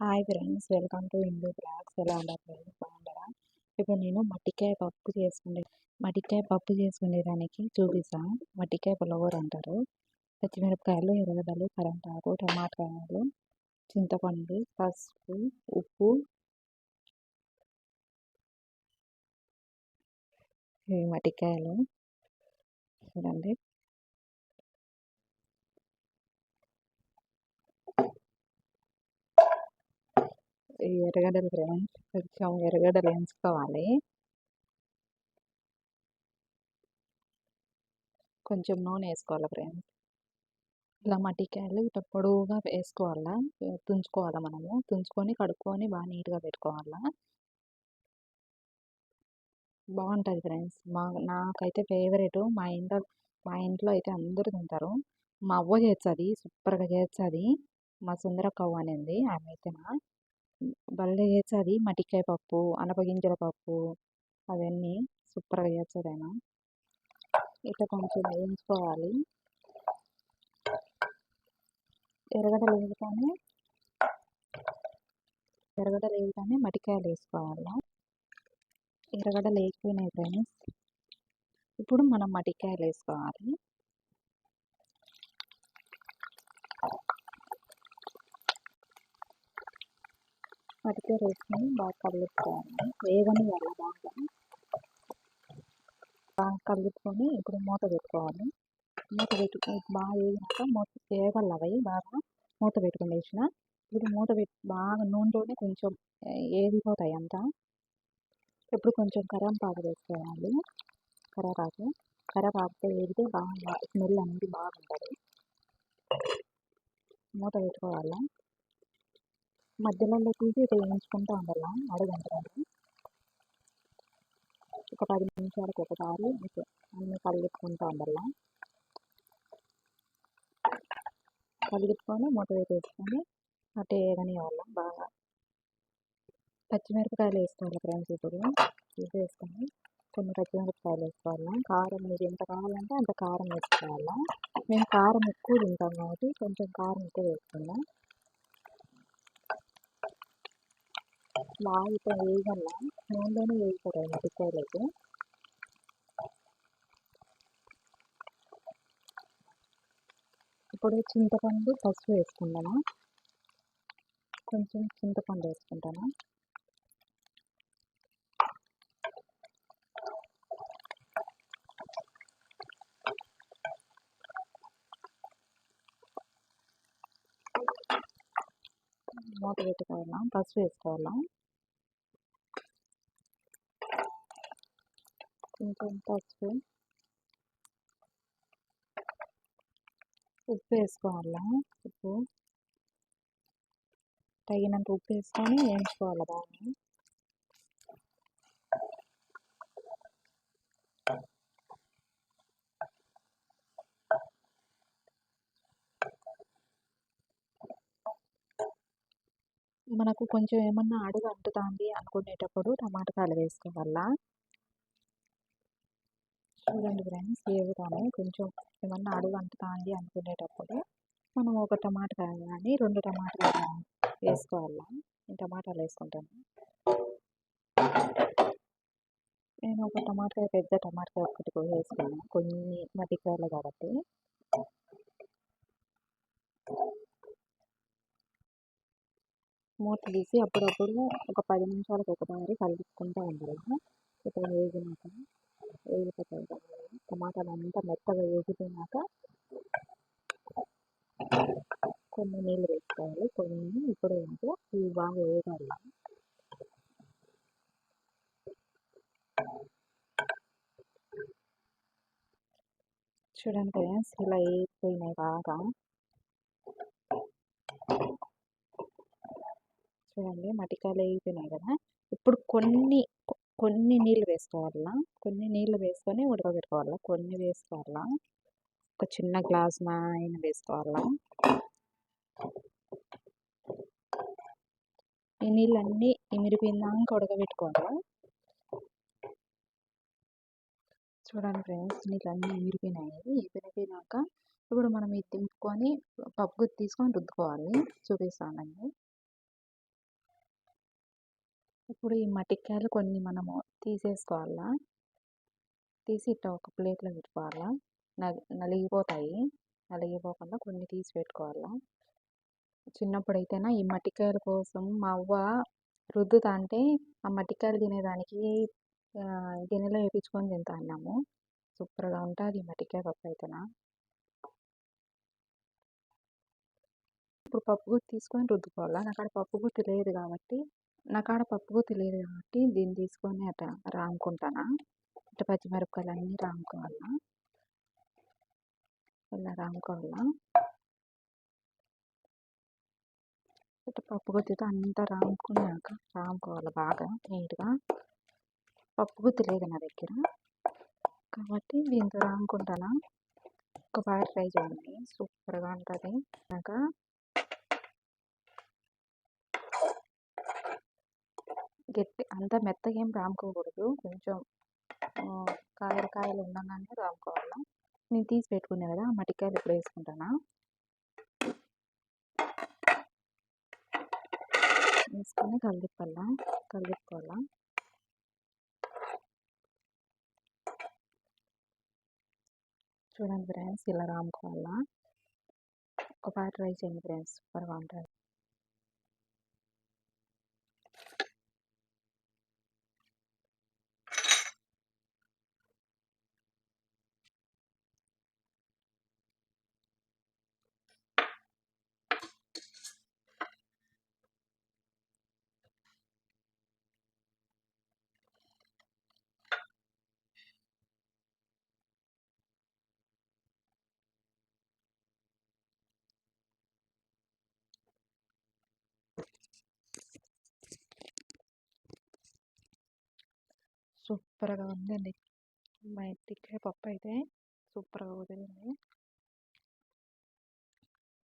Hi friends! Welcome to Indo blogs. ఎలా ఉన్నారు friends ఇప్పుడు నేను మట్టికాయ పప్పు చేసుకునే మట్టికాయ పప్పు చేసుకునేదానికి చూపిస్తాను మట్టికాయ పులవర్ అంటారు. పచ్చిమిరపకాయలు ఎర్రగడ్డలు కరెంటాకు టమాటాలు చింతపండు పసుపు ఉప్పు మట్టికాయలు. చూడండి. ఎర్రగడ్డలు ఫ్రెండ్స్ కొంచెం ఎర్రగడ్డలు వేయించుకోవాలి కొంచెం నూనె వేసుకోవాలి ఫ్రెండ్స్ ఇలా మట్టికాయలు ఇట్లా పొడవుగా వేసుకోవాలా తుంచుకోవాలా మనము తుంచుకొని కడుక్కొని బాగా నీట్గా పెట్టుకోవాలా బాగుంటుంది ఫ్రెండ్స్ మా నాకైతే ఫేవరెట్ మా ఇంట్లో మా ఇంట్లో అయితే అందరూ తింటారు మా అవ్వ చేస్తుంది సూపర్గా చేస్తుంది మా సుందరక్కవ్వ అనేది ఆమె అయితే భలే చేస్తుంది మటికాయ పప్పు అనపగింజల పప్పు అవన్నీ సూపర్గా చేస్తుంది ఆయన. ఇట్లా కొంచెం వేయించుకోవాలి. ఎర్రగడ్డలు వేసుకొని ఎర్రగడ్డలు వేసుకొని మటికాయలు వేసుకోవాలి. ఎర్రగడ్డలు వేసిపోయినాయి ఫ్రెండ్స్. ఇప్పుడు మనం మటికాయలు వేసుకోవాలి. పడితే రేసుకొని బాగా కలుపుకోవాలి. వేగని వల్ల బాగా బాగా కలుపుకొని ఇప్పుడు మూత పెట్టుకోవాలి. మూత పెట్టుకుని బాగా వేగినాక మూత వేగలు అవి బాగా మూత పెట్టుకుని వేసిన ఇప్పుడు మూత పెట్టి బాగా నూనెలోనే కొంచెం ఏగిపోతాయి అంతా. ఇప్పుడు కొంచెం కరంపాకు వేసుకోవాలి. కరపాకు కరేపాకుతో వేగితే బాగా స్మెల్ అనేది బాగుంటుంది. మూత పెట్టుకోవాలి? మధ్యలో తీసి వేయించుకుంటూ ఉండాలి? అడుగంటరాదు ఒక పది నిమిషాలకు ఒకసారి అన్ని కలుపుకుంటూ ఉండాలి? కలుపుకొని మూత వేసేసుకొని అటు వేయనివ్వాలి బాగా? పచ్చిమిరపకాయలు వేసుకోవాలి ఫ్రెండ్స్ ఇప్పుడు. వేసుకొని కొన్ని పచ్చిమిరపకాయలు వేసుకోవాలి? కారం మీరు ఎంత కావాలంటే అంత కారం వేసుకోవాలి? మేము కారం ఎక్కువ తింటాం కాబట్టి కొంచెం కారం ఎక్కువ వేసుకుందాం. బాగా ఇట్లా వేయగల నూనెలోనే వేయిపోతాయి మిరపకాయలు అయితే ఇప్పుడు చింతపండు పసుపు వేసుకుంటాను? కొంచెం చింతపండు వేసుకుంటాను? మూత పెట్టుకోవాలా? పసుపు వేసుకోవాలా? కొంచెం పసుపు. ఉప్పు వేసుకోవాలా? ఉప్పు. తగినంత ఉప్పు వేసుకొని వేయించుకోవాలి బాగా? మనకు కొంచెం ఏమన్నా అడుగు అంటుతుంది అనుకునేటప్పుడు టమాటకాయలు వేసుకోవాలా చూడండి ఫ్రెండ్స్ వేగుతాను కొంచెం ఏమన్నా అడుగు అంటుతుంది అనుకునేటప్పుడు మనం ఒక టమాటా కానీ రెండు టమాటాలు వేసుకోవాలా? నేను టమాటాలు వేసుకుంటాను. నేను ఒక టమాటా పెద్ద టమాటా ఒకటి వేసుకున్నాను. కొన్ని మధ్యకాయలు కాబట్టి. మూత తీసి అప్పుడప్పుడు ఒక పది నిమిషాలకు ఒకసారి కలుపుకుంటూ ఉండాలి. ఇప్పుడు వేగినాక వేగిపోతాయి టమాటాలు అంతా మెత్తగా వేగిపోయినాక కొన్ని నీళ్ళు వేసుకోవాలి. కొన్ని ఇప్పుడు ఏంటో ఇవి బాగా వేగాలి. చూడండి ఇలా వేగిపోయినాయి బాగా. చూడండి మటికాయలు వేగిపోయినాయి కదా! ఇప్పుడు కొన్ని కొన్ని నీళ్ళు వేసుకోవాలా? కొన్ని నీళ్ళు వేసుకొని ఉడకబెట్టుకోవాలా? కొన్ని వేసుకోవాలా? ఒక చిన్న గ్లాస్ ఆయన వేసుకోవాలా? ఈ నీళ్ళన్నీ ఇమిరిపోయిందాక ఉడకబెట్టుకోవాలా? చూడండి ఫ్రెండ్స్ నీళ్ళన్నీ ఇమిరిపోయినాయి ఇమిరిపోయినాక ఇప్పుడు మనం ఇది దింపుకొని పప్పు తీసుకొని రుద్దుకోవాలి. చూపిస్తానండి. ఇప్పుడు ఈ మటిక్కాయలు కొన్ని మనము తీసేసుకోవాలా? తీసి ఇట్లా ఒక ప్లేట్లో పెట్టుకోవాలా? నలిగిపోతాయి. నలిగిపోకుండా కొన్ని తీసి పెట్టుకోవాలా? చిన్నప్పుడైతేనా ఈ మట్టికాయల కోసం మా అవ్వ రుద్దుతా అంటే ఆ మట్టికాయలు తినేదానికి గిన్నెలో వేయించుకొని తింటా అన్నాము. సూపర్గా ఉంటుంది ఈ మట్టికాయ పప్పు అయితేనా. ఇప్పుడు పప్పు గుత్తి తీసుకొని రుద్దుకోవాలా? నాకు ఆడ పప్పు గుత్తి లేదు కాబట్టి నాకు ఆడ పప్పు తెలియదు లేదు కాబట్టి దీన్ని తీసుకొని అట్లా రాముకుంటానా ఇట్లా పచ్చిమిరపకాయలు అన్నీ రాముకోవాలా ఇలా రాముకోవాలా ఇట్లా పప్పు గుత్తితో అంతా రాముకున్నాక రాముకోవాలి బాగా నీట్గా. పప్పు గుత్తి లేదు నా దగ్గర. కాబట్టి దీంతో రాముకుంటానా ఒకసారి ట్రై చేయండి. సూపర్గా ఉంటుంది. ఇంకా గట్టి అంత మెత్తగా ఏం రాముకోకూడదు. కొంచెం కాయలు కాయలు ఉండగానే రాముకోవాలి. నేను తీసి పెట్టుకునే కదా మటికాయలు ఇప్పుడు వేసుకుంటానా? వేసుకొని కలిదిప్పల్లా కలిదిప్పుకోవాలా చూడండి ఫ్రెండ్స్ ఇలా రాముకోవాలా. ఒకసారి ట్రై చేయండి ఫ్రెండ్స్ సూపర్గా ఉంటుంది. సూపర్గా ఉందండి మా ఇంటికి పప్పు అయితే సూపర్గా కుదిరింది